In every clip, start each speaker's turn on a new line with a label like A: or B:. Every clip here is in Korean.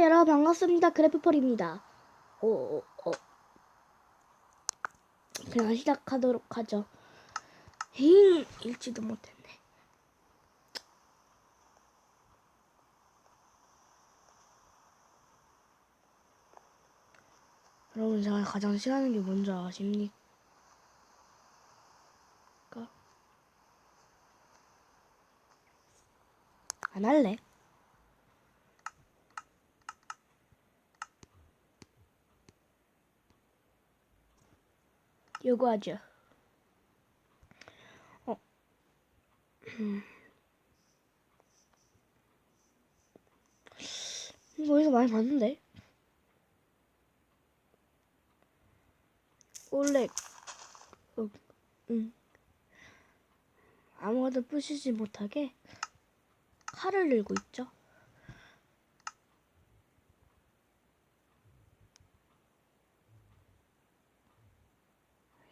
A: 네, 여러분 반갑습니다. 그래프펄입니다. 오, 오, 오. 그냥 시작하도록 하죠. 힝, 읽지도 못했네. 여러분 제가 가장 싫어하는 게 뭔지 아십니까? 안 할래. 요구하죠. 어. 이거 어디서 많이 봤는데? 원래 어, 음. 아무것도 부시지 못하게 칼을 들고 있죠.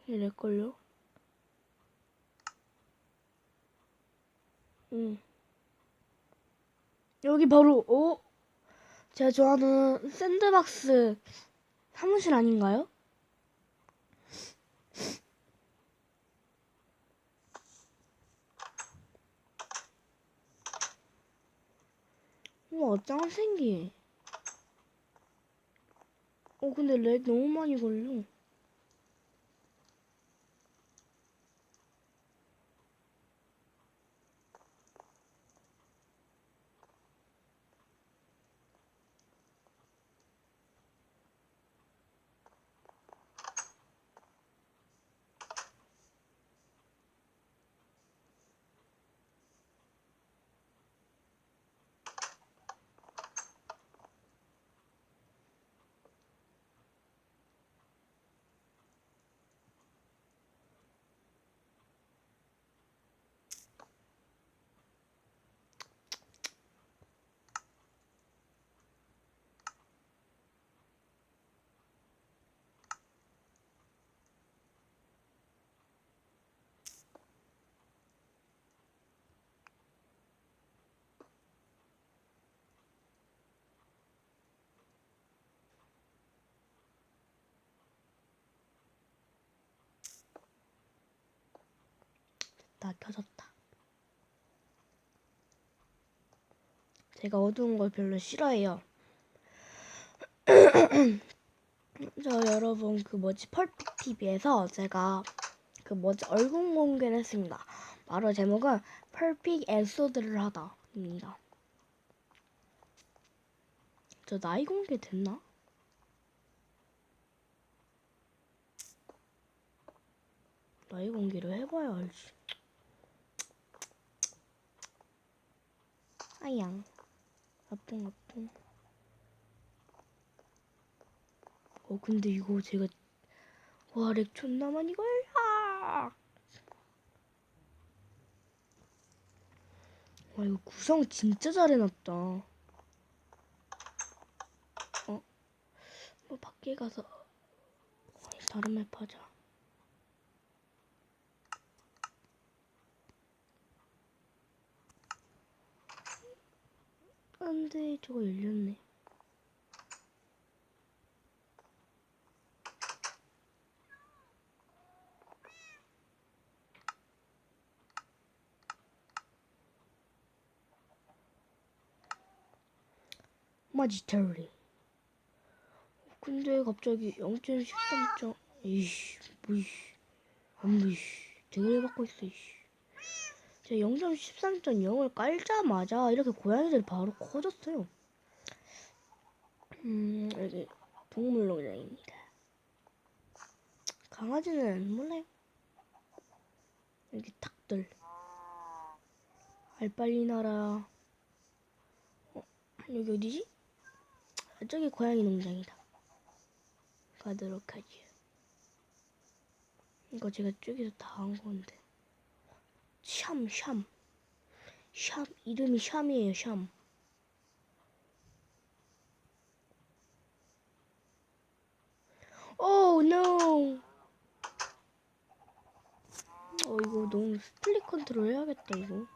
A: 이럴걸요? 응. 여기 바로, 오! 제가 좋아하는 샌드박스 사무실 아닌가요? 우와, 짱 신기해. 어, 근데 렉 너무 많이 걸려. 다 켜졌다. 제가 어두운 걸 별로 싫어해요. 저 여러분 그 뭐지 펄픽 TV에서 제가 그 뭐지 얼굴 공개를 했습니다. 바로 제목은 펄픽 에소드를 하다입니다. 저 나이 공개 됐나? 나이 공개를 해봐야 알지. 아양. 아뿡 아뿡 어 근데 이거 제가 와렉 존나 많이 걸려! 와 이거 구성 진짜 잘 해놨다. 어? 뭐 밖에 가서 다른 맵 하자 안 돼 저거 열렸네. 마지터리 근데 갑자기 0.13점 이씨 뭐이씨. 안 보이씨. 등을 받고 있어 이씨 제가 0.13.0을 깔자마자 이렇게 고양이들이 바로 커졌어요. 음, 여기 동물농장입니다. 강아지는 몰라요. 여기 닭들. 알빨리 나라. 어, 여기 어디지? 아, 저기 고양이 농장이다. 가도록 하죠. 이거 제가 저기서 다 한 건데. 샴, 샴. 샴, 이름이 샴이에요, 샴. 오, 노. 어, 이거 너무 스플릿 컨트롤 해야겠다, 이거.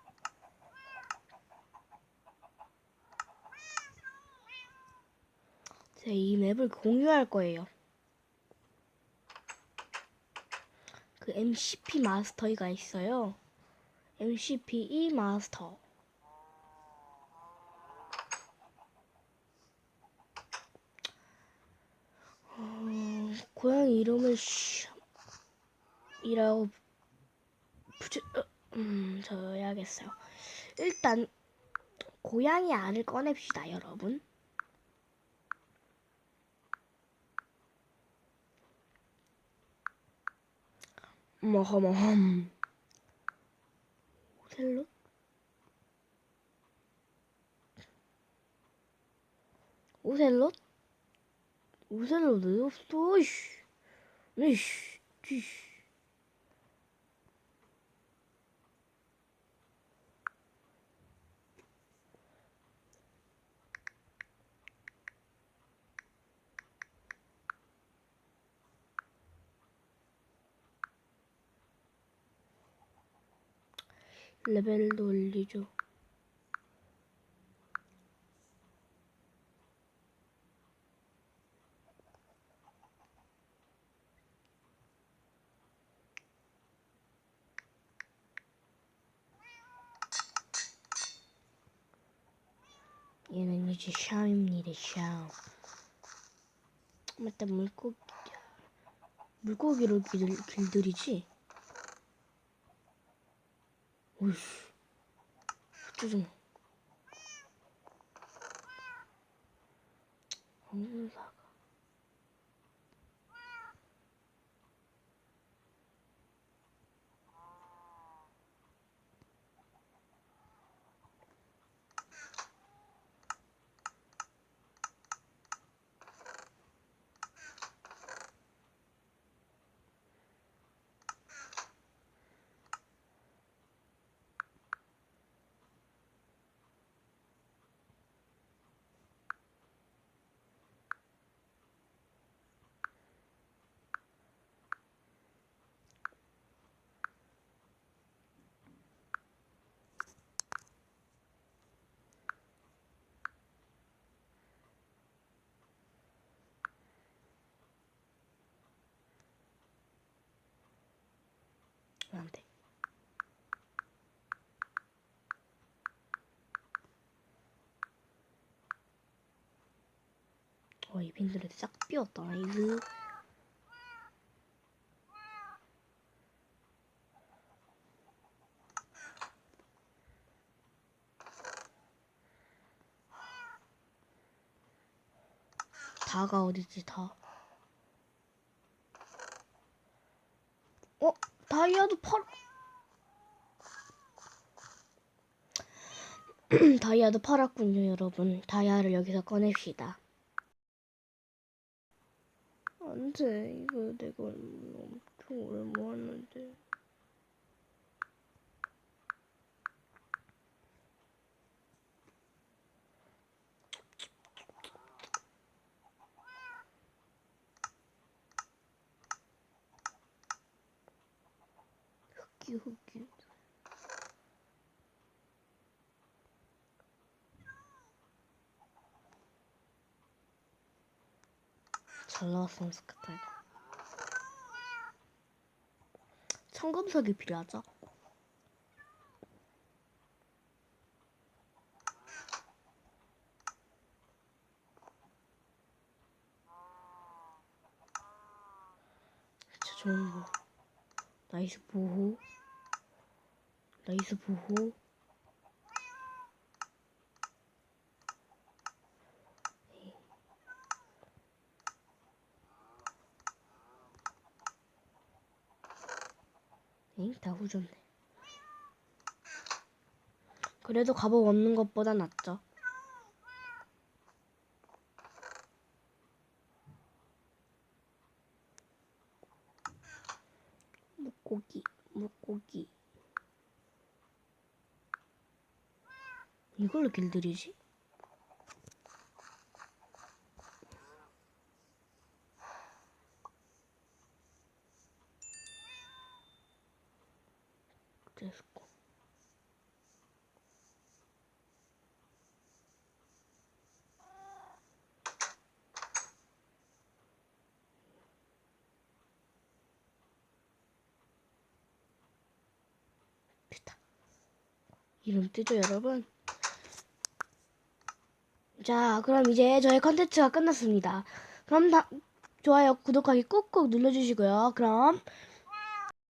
A: 제가 이 맵을 공유할 거예요. 그 MCP 마스터가 있어요. MCPE 마스터. 어, 고양이 이름을 이라고 붙여 어, 음 저야겠어요. 일단 고양이 알을 꺼냅시다, 여러분. 머허머험 오 셀롯? 오셀롯? 오셀롯 왜 없어? 이씨, 이씨, 이씨. 레벨도 올리죠. 얘는 이제 샤입니다, 샤. 맞다, 물고기. 물고기로 길, 길들이지? 오이씨. 어쩌죠? 황금사가. 안 돼. 어, 이 빈들이 싹 비었다. 이거. 다가 어디지, 다. 어? 다이아도 팔 다이아도 팔았군요 여러분 다이아를 여기서 꺼냅시다 안 돼 이거 내가 엄청 오래 모았는데. 흑기 흑기 잘 나왔으면 좋겠다 이거. 청금석이 필요하죠? 진짜 좋은 거. 나이스 보호. 나이스 보호 엥? 다 후졌네 그래도 갑옷 없는 것보다 낫죠 물고기 물고기 이걸로 길들이지? 됐고. 됐다. 이름 뜨죠, 여러분? 자, 그럼 이제 저의 컨텐츠가 끝났습니다. 그럼 다, 좋아요, 구독하기 꾹꾹 눌러주시고요. 그럼